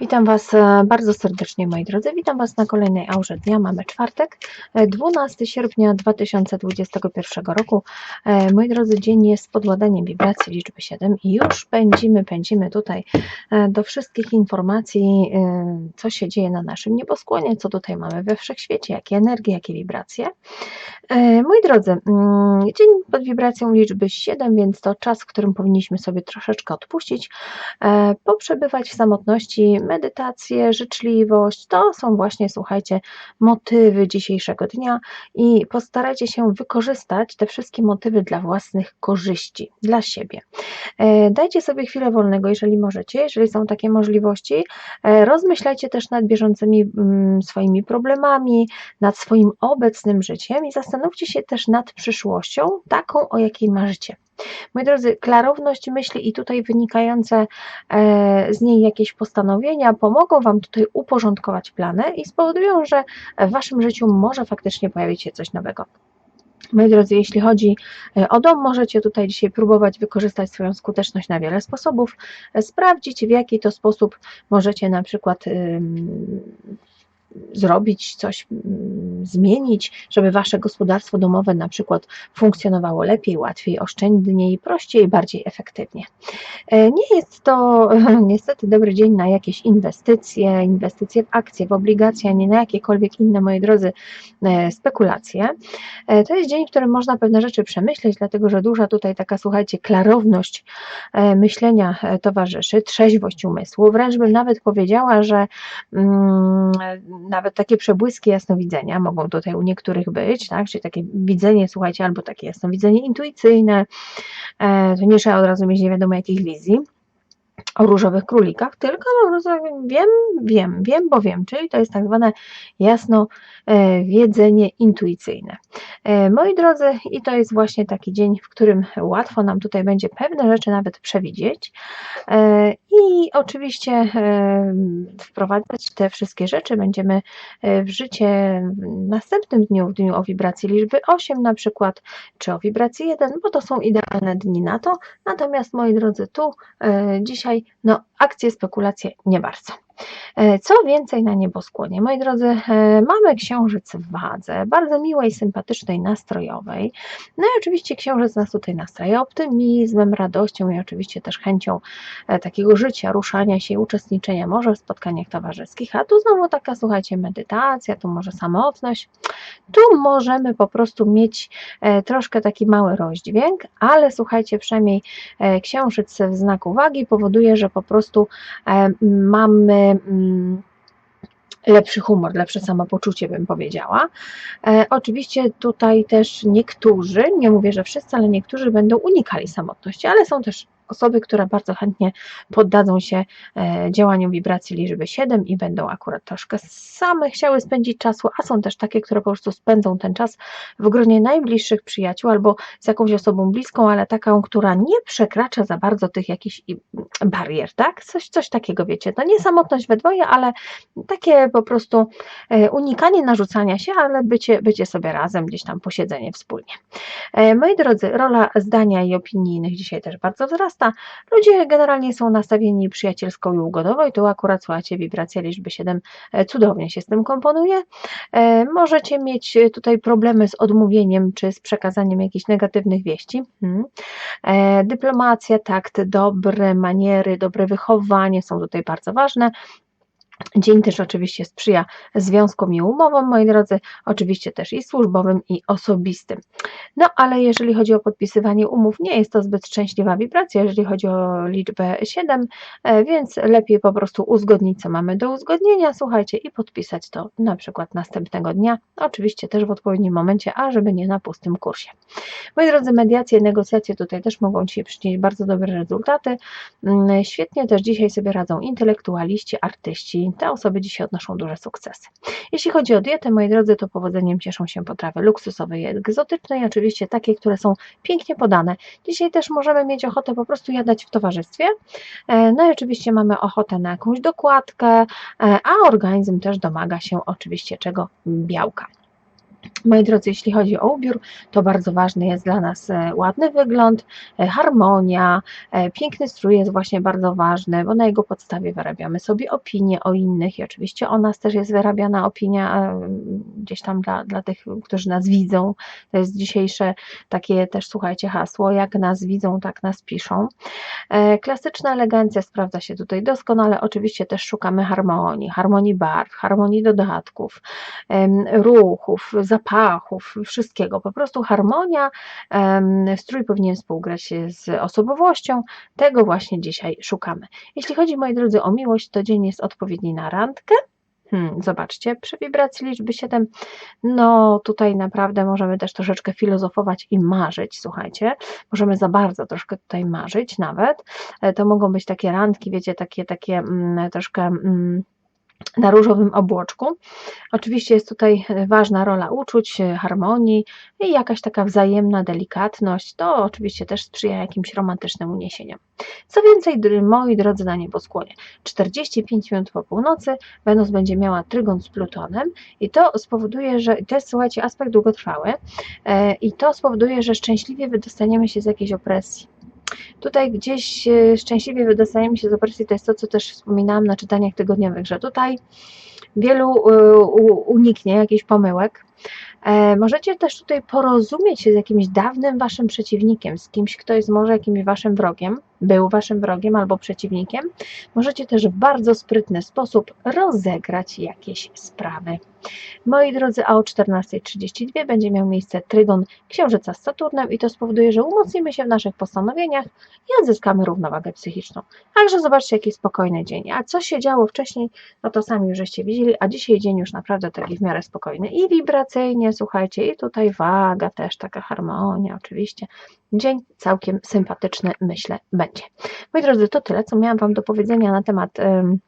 Witam Was e, bardzo serdecznie, moi drodzy. Witam Was na kolejnej aurze dnia. Mamy czwartek, e, 12 sierpnia 2021 roku. E, Moi drodzy, dzień jest pod ładaniem wibracji liczby 7 i już pędzimy, pędzimy tutaj e, do wszystkich informacji, e, co się dzieje na naszym nieboskłonie, co tutaj mamy we wszechświecie, jakie energie, jakie wibracje. E, Moi drodzy, mm, dzień pod wibracją liczby 7, więc to czas, w którym powinniśmy sobie troszeczkę odpuścić, e, poprzebywać w samotności, medytację, życzliwość. To są właśnie, słuchajcie, motywy dzisiejszego dnia i postarajcie się wykorzystać te wszystkie motywy dla własnych korzyści, dla siebie. E, Dajcie sobie chwilę wolnego, jeżeli możecie, jeżeli są takie możliwości. E, Rozmyślajcie też nad bieżącymi mm, swoimi problemami, nad swoim obecnym życiem i zastanówcie się też nad przyszłością, taką, o jakiej marzycie. Moi drodzy, klarowność myśli i tutaj wynikające e, z niej jakieś postanowienia pomogą Wam tutaj uporządkować plany i spowodują, że w Waszym życiu może faktycznie pojawić się coś nowego. Moi drodzy, jeśli chodzi e, o dom, możecie tutaj dzisiaj próbować wykorzystać swoją skuteczność na wiele sposobów. Sprawdzić, w jaki to sposób możecie na przykład zrobić coś, mm, zmienić, żeby wasze gospodarstwo domowe na przykład funkcjonowało lepiej, łatwiej, oszczędniej, prościej, bardziej efektywnie. E, Nie jest to niestety dobry dzień na jakieś inwestycje, inwestycje w akcje, w obligacje, ani na jakiekolwiek inne, moi drodzy, e, spekulacje. E, To jest dzień, w którym można pewne rzeczy przemyśleć, dlatego że duża tutaj taka, słuchajcie, klarowność myślenia towarzyszy, trzeźwość umysłu. Wręcz bym nawet powiedziała, że mm, nawet takie przebłyski jasnowidzenia mogą tutaj u niektórych być, tak? czyli takie widzenie, słuchajcie, albo takie jasnowidzenie intuicyjne, e, to nie trzeba od razu mieć nie wiadomo jakich wizji o różowych królikach, tylko wiem, wiem, wiem, bo wiem, czyli to jest tak zwane jasno e, wiedzenie intuicyjne. E, Moi drodzy, i to jest właśnie taki dzień, w którym łatwo nam tutaj będzie pewne rzeczy nawet przewidzieć e, i oczywiście wprowadzać te wszystkie rzeczy będziemy w życie w następnym dniu, w dniu o wibracji liczby 8 na przykład, czy o wibracji 1, bo to są idealne dni na to. Natomiast moi drodzy, tu e, dzisiaj no, akcje, spekulacje nie bardzo. E, Co więcej na nieboskłonie? Moi drodzy, e, mamy księżyc w wadze, bardzo miłej, sympatycznej, nastrojowej. No i oczywiście księżyc nas tutaj nastraja optymizmem, radością i oczywiście też chęcią e, takiego życia, ruszania się, uczestniczenia może w spotkaniach towarzyskich. A tu znowu taka, słuchajcie, medytacja, tu może samotność. Tu możemy po prostu mieć troszkę taki mały rozdźwięk, ale słuchajcie, przynajmniej księżyc w znaku wagi powoduje, że po prostu mamy lepszy humor, lepsze samopoczucie, bym powiedziała. E, oczywiście tutaj też niektórzy, nie mówię, że wszyscy, ale niektórzy będą unikali samotności, ale są też osoby, które bardzo chętnie poddadzą się e, działaniu wibracji liczby 7 i będą akurat troszkę same chciały spędzić czasu, a są też takie, które po prostu spędzą ten czas w gronie najbliższych przyjaciół albo z jakąś osobą bliską, ale taką, która nie przekracza za bardzo tych jakichś barier, tak? Coś, coś takiego, wiecie, to nie samotność we dwoje, ale takie po prostu e, unikanie narzucania się, ale bycie, bycie sobie razem, gdzieś tam posiedzenie wspólnie. E, Moi drodzy, rola zdania i opinii innych dzisiaj też bardzo wzrasta. Ludzie generalnie są nastawieni przyjacielsko i ugodowo i tu akurat, słuchajcie, wibracja liczby 7 e, cudownie się z tym komponuje. E, Możecie mieć e, tutaj problemy z odmówieniem czy z przekazaniem jakichś negatywnych wieści. Hmm. Dyplomacja, takt, dobre maniery, dobre wychowanie są tutaj bardzo ważne. Dzień też oczywiście sprzyja związkom i umowom, moi drodzy, oczywiście też i służbowym, i osobistym. No ale jeżeli chodzi o podpisywanie umów, nie jest to zbyt szczęśliwa wibracja, jeżeli chodzi o liczbę 7, e, więc lepiej po prostu uzgodnić, co mamy do uzgodnienia, słuchajcie, i podpisać to na przykład następnego dnia, oczywiście też w odpowiednim momencie, a żeby nie na pustym kursie. Moi drodzy, mediacje, negocjacje tutaj też mogą Ci przynieść bardzo dobre rezultaty. Mm, Świetnie też dzisiaj sobie radzą intelektualiści, artyści, te osoby dzisiaj odnoszą duże sukcesy. Jeśli chodzi o dietę, moi drodzy, to powodzeniem cieszą się potrawy luksusowe i egzotyczne i oczywiście takie, które są pięknie podane. Dzisiaj też możemy mieć ochotę po prostu jadać w towarzystwie. E, No i oczywiście mamy ochotę na jakąś dokładkę, e, a organizm też domaga się oczywiście czego? Białka. Moi drodzy, jeśli chodzi o ubiór, to bardzo ważny jest dla nas e, ładny wygląd, e, harmonia, e, piękny strój jest właśnie bardzo ważny, bo na jego podstawie wyrabiamy sobie opinie o innych i oczywiście o nas też jest wyrabiana opinia gdzieś tam dla, dla tych, którzy nas widzą. To jest dzisiejsze takie też, słuchajcie, hasło, jak nas widzą, tak nas piszą. Klasyczna elegancja sprawdza się tutaj doskonale, oczywiście też szukamy harmonii, harmonii barw, harmonii dodatków, ruchów, zapachów, wszystkiego. Po prostu harmonia, strój powinien współgrać z osobowością, tego właśnie dzisiaj szukamy. Jeśli chodzi, moi drodzy, o miłość, to dzień jest odpowiedni na randkę. Hmm, zobaczcie, przy wibracji liczby 7, no tutaj naprawdę możemy też troszeczkę filozofować i marzyć, słuchajcie, możemy za bardzo troszkę tutaj marzyć nawet, E, to mogą być takie randki, wiecie, takie, takie mm, troszkę mm, na różowym obłoczku. Oczywiście jest tutaj ważna rola uczuć, e, harmonii i jakaś taka wzajemna delikatność. To oczywiście też sprzyja jakimś romantycznym uniesieniom. Co więcej, moi drodzy na nieboskłonie, 45 minut po północy Wenus będzie miała trygon z Plutonem i to spowoduje, że to jest, słuchajcie, aspekt długotrwały e, i to spowoduje, że szczęśliwie wydostaniemy się z jakiejś opresji. Tutaj gdzieś e, szczęśliwie wydostajemy się z opresji, to jest to, co też wspominałam na czytaniach tygodniowych, że tutaj wielu e, uniknie jakichś pomyłek. E, Możecie też tutaj porozumieć się z jakimś dawnym waszym przeciwnikiem, z kimś, kto jest może jakimś waszym wrogiem, był waszym wrogiem albo przeciwnikiem. Możecie też w bardzo sprytny sposób rozegrać jakieś sprawy. Moi drodzy, a o 14.32 będzie miał miejsce trygon Księżyca z Saturnem i to spowoduje, że umocnimy się w naszych postanowieniach i odzyskamy równowagę psychiczną. Także zobaczcie, jaki spokojny dzień. A co się działo wcześniej, no to sami już żeście widzieli, a dzisiaj dzień już naprawdę taki w miarę spokojny i wibracyjnie, słuchajcie, i tutaj waga też, taka harmonia oczywiście. Dzień całkiem sympatyczny, myślę, będzie. Moi drodzy, to tyle, co miałam Wam do powiedzenia na temat em,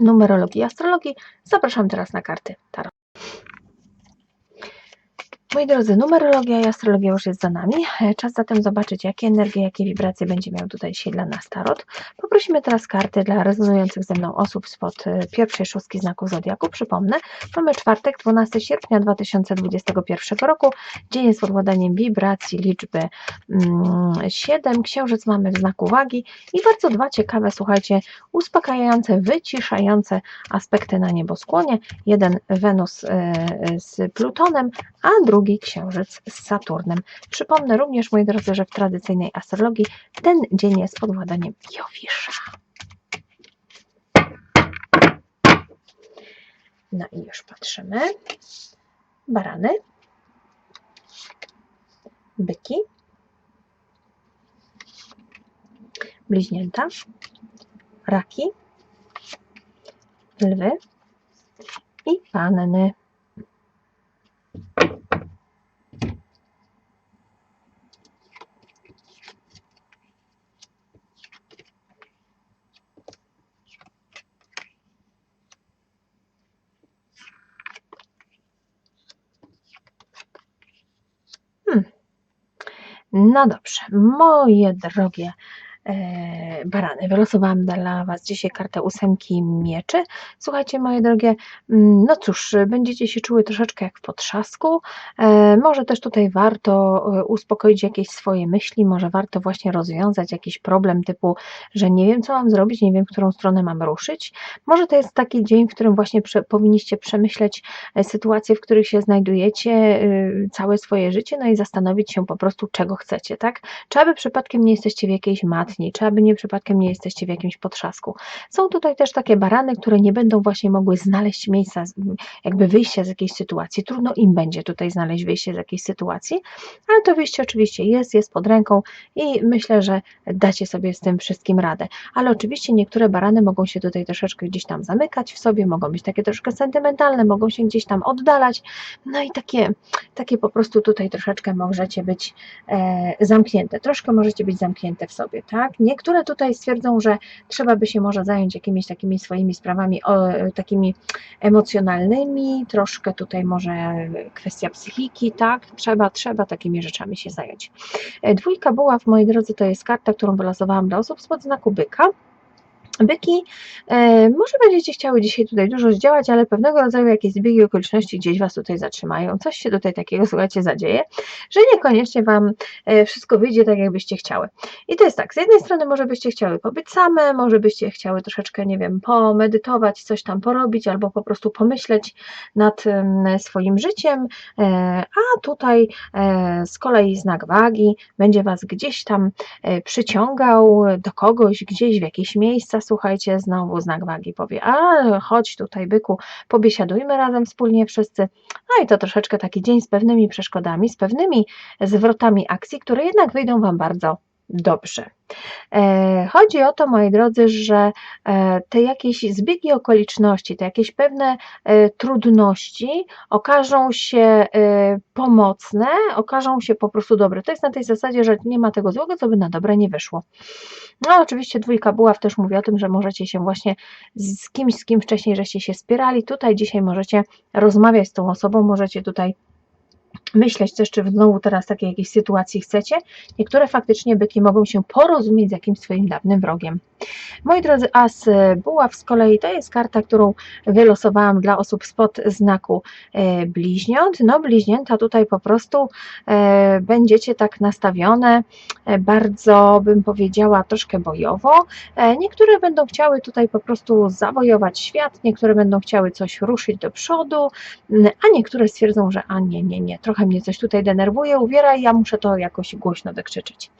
numerologii i astrologii. Zapraszam teraz na karty Tarot. Moi drodzy, numerologia i astrologia już jest za nami. E, Czas zatem zobaczyć, jakie energie, jakie wibracje będzie miał tutaj dzisiaj dla nas Tarot. Poprosimy teraz karty dla rezonujących ze mną osób spod e, pierwszej szóstki znaku Zodiaku. Przypomnę, mamy czwartek, 12 sierpnia 2021 roku. Dzień jest pod władaniem wibracji liczby mm, 7. Księżyc mamy w znaku wagi i bardzo dwa ciekawe, słuchajcie, uspokajające, wyciszające aspekty na nieboskłonie. Jeden Wenus e, z Plutonem, a drugi Księżyc z Saturnem. Przypomnę również, moi drodzy, że w tradycyjnej astrologii ten dzień jest pod władaniem Jowisza. No i już patrzymy. Barany, byki, bliźnięta, raki, lwy i panny. No dobrze, moje drogie barany, wylosowałam dla Was dzisiaj kartę ósemki mieczy. Słuchajcie, moje drogie, mm, no cóż, będziecie się czuły troszeczkę jak w potrzasku. E, może też tutaj warto e, uspokoić jakieś swoje myśli, może warto właśnie rozwiązać jakiś problem typu, że nie wiem, co mam zrobić, nie wiem, w którą stronę mam ruszyć. Może to jest taki dzień, w którym właśnie prze, powinniście przemyśleć e, sytuacje, w których się znajdujecie, całe swoje życie, no i zastanowić się po prostu, czego chcecie, tak? Czy aby przypadkiem nie jesteście w jakiejś matni, czy aby nie przypadkiem nie jesteście w jakimś potrzasku. Są tutaj też takie barany, które nie będą właśnie mogły znaleźć miejsca, jakby wyjścia z jakiejś sytuacji. Trudno im będzie tutaj znaleźć wyjście z jakiejś sytuacji, ale to wyjście oczywiście jest, jest pod ręką i myślę, że dacie sobie z tym wszystkim radę. Ale oczywiście niektóre barany mogą się tutaj troszeczkę gdzieś tam zamykać w sobie, mogą być takie troszkę sentymentalne, mogą się gdzieś tam oddalać, no i takie, takie po prostu tutaj troszeczkę możecie być e, zamknięte, troszkę możecie być zamknięte w sobie, tak? Niektóre tutaj stwierdzą, że trzeba by się może zająć jakimiś takimi swoimi sprawami o, takimi emocjonalnymi, troszkę tutaj może kwestia psychiki, tak? Trzeba, trzeba takimi rzeczami się zająć. E, Dwójka buław, moi drodzy, to jest karta, którą wylosowałam dla osób spod znaku byka. Byki, e, może będziecie chciały dzisiaj tutaj dużo zdziałać, ale pewnego rodzaju jakieś zbiegi okoliczności gdzieś Was tutaj zatrzymają. Coś się tutaj takiego, słuchajcie, zadzieje, że niekoniecznie Wam e, wszystko wyjdzie tak, jakbyście chciały. I to jest tak, z jednej strony może byście chciały pobyć same, może byście chciały troszeczkę, nie wiem, pomedytować, coś tam porobić, albo po prostu pomyśleć nad swoim życiem, e, a tutaj z kolei znak wagi będzie Was gdzieś tam przyciągał do kogoś, gdzieś w jakieś miejsca, słuchajcie, znowu znak wagi powie, a chodź tutaj byku, pobiesiadujmy razem wspólnie wszyscy. No i to troszeczkę taki dzień z pewnymi przeszkodami, z pewnymi zwrotami akcji, które jednak wyjdą Wam bardzo dobrze. E, Chodzi o to, moi drodzy, że e, te jakieś zbiegi okoliczności, te jakieś pewne e, trudności okażą się pomocne, okażą się po prostu dobre. To jest na tej zasadzie, że nie ma tego złego, co by na dobre nie wyszło. No oczywiście dwójka buław też mówi o tym, że możecie się właśnie z kimś, z kim wcześniej żeście się spierali, tutaj dzisiaj możecie rozmawiać z tą osobą, możecie tutaj myśleć też, czy znowu teraz takiej jakiejś sytuacji chcecie. Niektóre faktycznie byki mogą się porozumieć z jakimś swoim dawnym wrogiem. Moi drodzy, As Buław z kolei to jest karta, którą wylosowałam dla osób spod znaku e, bliźniąt. No bliźnięta tutaj po prostu e, będziecie tak nastawione e, bardzo, bym powiedziała, troszkę bojowo. E, Niektóre będą chciały tutaj po prostu zawojować świat, niektóre będą chciały coś ruszyć do przodu, a niektóre stwierdzą, że a nie, nie, nie, trochę mnie coś tutaj denerwuje, uwiera i ja muszę to jakoś głośno wykrzyczeć.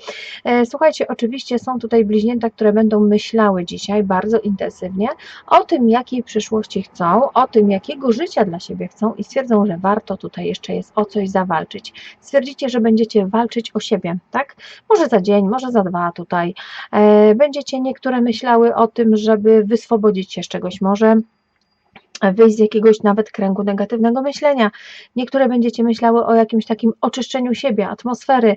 E, Słuchajcie, oczywiście są tutaj bliźnięta, które będą myślały dzisiaj bardzo intensywnie o tym, jakiej przyszłości chcą, o tym, jakiego życia dla siebie chcą i stwierdzą, że warto tutaj jeszcze jest o coś zawalczyć. Stwierdzicie, że będziecie walczyć o siebie, tak? Może za dzień, może za dwa tutaj. E, Będziecie niektóre myślały o tym, żeby wyswobodzić się z czegoś, może wyjść z jakiegoś nawet kręgu negatywnego myślenia. Niektóre będziecie myślały o jakimś takim oczyszczeniu siebie, atmosfery.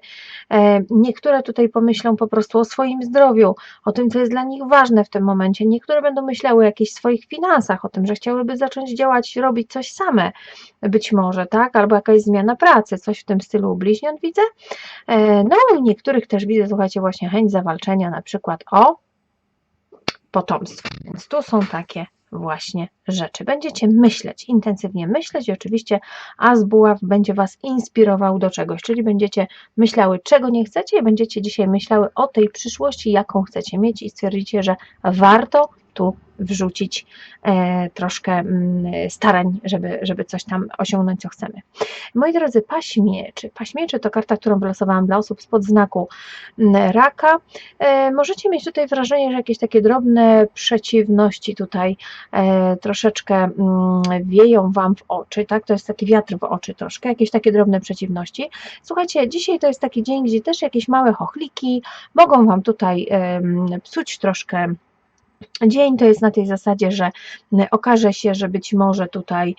E, Niektóre tutaj pomyślą po prostu o swoim zdrowiu, o tym, co jest dla nich ważne w tym momencie. Niektóre będą myślały o jakichś swoich finansach, o tym, że chciałyby zacząć działać, robić coś same, być może, tak? Albo jakaś zmiana pracy, coś w tym stylu bliźniąt widzę. E, No i niektórych też widzę, słuchajcie, właśnie chęć zawalczenia na przykład o potomstwo. Więc tu są takie właśnie rzeczy. Będziecie myśleć, intensywnie myśleć i oczywiście As Buław będzie Was inspirował do czegoś, czyli będziecie myślały, czego nie chcecie i będziecie dzisiaj myślały o tej przyszłości, jaką chcecie mieć i stwierdzicie, że warto tu wrzucić e, troszkę mm, starań, żeby, żeby coś tam osiągnąć, co chcemy. Moi drodzy, paśmieczy. Paśmieczy to karta, którą wylosowałam dla osób spod znaku mm, raka. E, możecie mieć tutaj wrażenie, że jakieś takie drobne przeciwności tutaj e, troszeczkę mm, wieją Wam w oczy, tak? To jest taki wiatr w oczy troszkę, jakieś takie drobne przeciwności. Słuchajcie, dzisiaj to jest taki dzień, gdzie też jakieś małe chochliki mogą Wam tutaj psuć troszkę dzień. To jest na tej zasadzie, że okaże się, że być może tutaj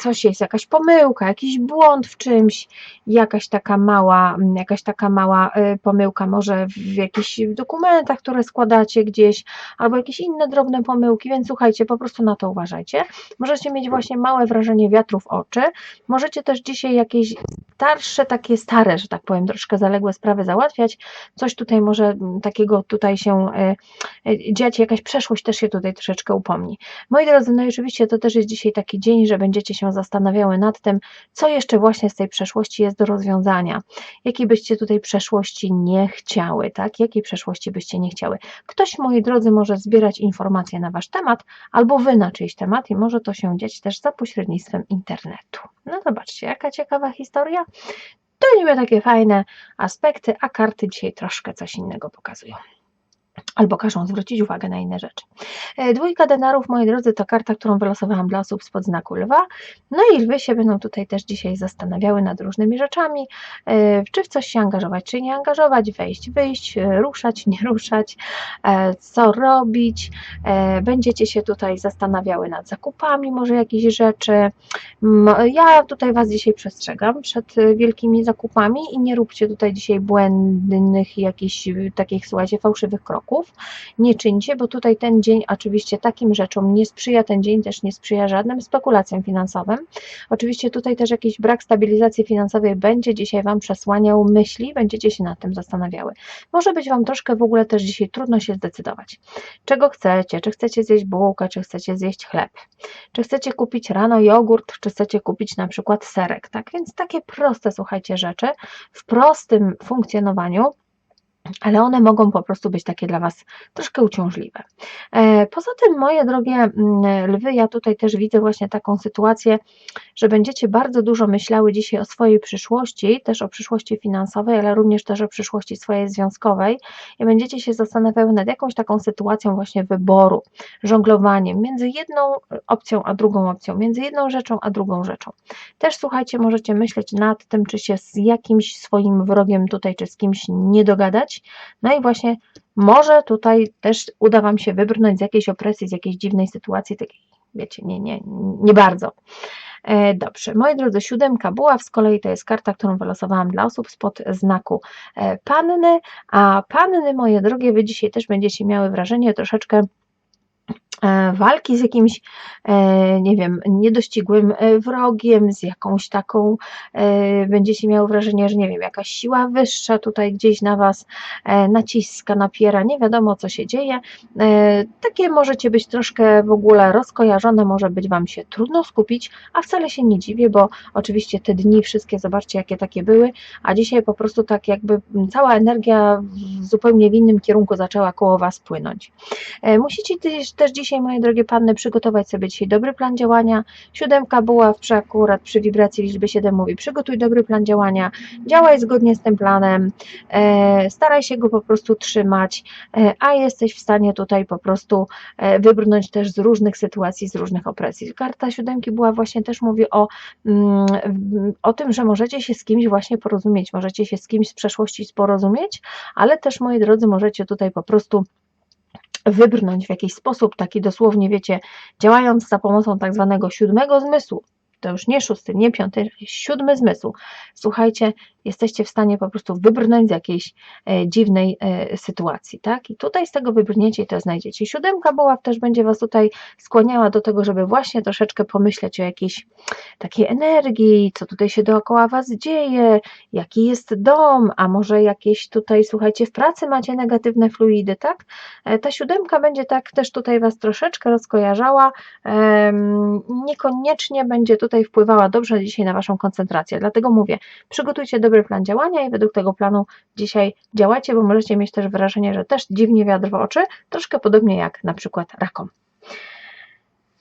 coś jest, jakaś pomyłka, jakiś błąd w czymś, jakaś taka mała, jakaś taka mała e, pomyłka może w jakichś dokumentach, które składacie gdzieś, albo jakieś inne drobne pomyłki, więc słuchajcie, po prostu na to uważajcie. Możecie mieć właśnie małe wrażenie wiatru w oczy, możecie też dzisiaj jakieś starsze, takie stare, że tak powiem, troszkę zaległe sprawy załatwiać, coś tutaj może mm, takiego tutaj się e, e, dziać, jakaś przeszłość też się tutaj troszeczkę upomni. Moi drodzy, no i oczywiście to też jest dzisiaj taki dzień, że będziecie się zastanawiały nad tym, co jeszcze właśnie z tej przeszłości jest do rozwiązania. Jakiej byście tutaj przeszłości nie chciały, tak? Jakiej przeszłości byście nie chciały. Ktoś, moi drodzy, może zbierać informacje na wasz temat, albo wy na czyjś temat i może to się dziać też za pośrednictwem internetu. No zobaczcie, jaka ciekawa historia. To niby takie fajne aspekty, a karty dzisiaj troszkę coś innego pokazują. Albo każą zwrócić uwagę na inne rzeczy. E, Dwójka denarów, moi drodzy, to karta, którą wylosowałam dla osób spod znaku lwa. No i lwy się będą tutaj też dzisiaj zastanawiały nad różnymi rzeczami, e, czy w coś się angażować, czy nie angażować, wejść, wyjść, e, ruszać, nie ruszać, co robić. Będziecie się tutaj zastanawiały nad zakupami, może jakichś rzeczy. M, Ja tutaj Was dzisiaj przestrzegam przed wielkimi zakupami i nie róbcie tutaj dzisiaj błędnych jakichś takich, słuchajcie, fałszywych kroków. Nie czyńcie, bo tutaj ten dzień oczywiście takim rzeczom nie sprzyja, ten dzień też nie sprzyja żadnym spekulacjom finansowym. Oczywiście tutaj też jakiś brak stabilizacji finansowej będzie dzisiaj Wam przesłaniał myśli, będziecie się nad tym zastanawiały. Może być Wam troszkę w ogóle też dzisiaj trudno się zdecydować. Czego chcecie? Czy chcecie zjeść bułkę, czy chcecie zjeść chleb? Czy chcecie kupić rano jogurt, czy chcecie kupić na przykład serek, tak? Więc takie proste, słuchajcie, rzeczy w prostym funkcjonowaniu ale one mogą po prostu być takie dla Was troszkę uciążliwe. E, Poza tym, moje drogie mm, lwy, ja tutaj też widzę właśnie taką sytuację, że będziecie bardzo dużo myślały dzisiaj o swojej przyszłości, też o przyszłości finansowej, ale również też o przyszłości swojej związkowej i będziecie się zastanawiały nad jakąś taką sytuacją właśnie wyboru, żonglowaniem między jedną opcją a drugą opcją, między jedną rzeczą a drugą rzeczą. Też słuchajcie, możecie myśleć nad tym, czy się z jakimś swoim wrogiem tutaj, czy z kimś nie dogadać. No i właśnie może tutaj też uda Wam się wybrnąć z jakiejś opresji, z jakiejś dziwnej sytuacji, takiej, wiecie, nie, nie, nie bardzo. E, Dobrze, moi drodzy, siódemka buław z kolei to jest karta, którą wylosowałam dla osób spod znaku e, panny, a panny, moje drogie, Wy dzisiaj też będziecie miały wrażenie troszeczkę walki z jakimś, e, nie wiem, niedościgłym e, wrogiem, z jakąś taką, e, będziecie miały wrażenie, że nie wiem, jakaś siła wyższa tutaj gdzieś na Was e, naciska, napiera, nie wiadomo co się dzieje. E, Takie możecie być troszkę w ogóle rozkojarzone, może być Wam się trudno skupić, a wcale się nie dziwię, bo oczywiście te dni wszystkie, zobaczcie jakie takie były, a dzisiaj po prostu tak jakby cała energia w zupełnie w innym kierunku zaczęła koło Was płynąć. E, Musicie też, też dzisiaj, moje drogie panny, przygotować sobie dzisiaj dobry plan działania. Siódemka była przy akurat przy wibracji liczby 7 mówi, przygotuj dobry plan działania, działaj zgodnie z tym planem, e, staraj się go po prostu trzymać, e, a jesteś w stanie tutaj po prostu e, wybrnąć też z różnych sytuacji, z różnych opresji. Karta siódemki była właśnie też mówi o, mm, w- o tym, że możecie się z kimś właśnie porozumieć, możecie się z kimś z przeszłości porozumieć, ale też, moi drodzy, możecie tutaj po prostu wybrnąć w jakiś sposób, taki dosłownie, wiecie, działając za pomocą tak zwanego siódmego zmysłu, to już nie szósty, nie piąty, siódmy zmysł. Słuchajcie, jesteście w stanie po prostu wybrnąć z jakiejś e, dziwnej e, sytuacji, tak? I tutaj z tego wybrniecie i to znajdziecie. Siódemka buław też będzie Was tutaj skłaniała do tego, żeby właśnie troszeczkę pomyśleć o jakiejś takiej energii, co tutaj się dookoła Was dzieje, jaki jest dom, a może jakieś tutaj, słuchajcie, w pracy macie negatywne fluidy, tak? E, Ta siódemka będzie tak też tutaj Was troszeczkę rozkojarzała, em, niekoniecznie będzie tutaj wpływała dobrze dzisiaj na Waszą koncentrację, dlatego mówię, przygotujcie dobry plan działania i według tego planu dzisiaj działajcie, bo możecie mieć też wrażenie, że też dziwnie wiatr w oczy, troszkę podobnie jak na przykład rakom.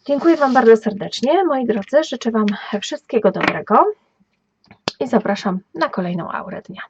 Dziękuję Wam bardzo serdecznie, moi drodzy, życzę Wam wszystkiego dobrego i zapraszam na kolejną aurę dnia.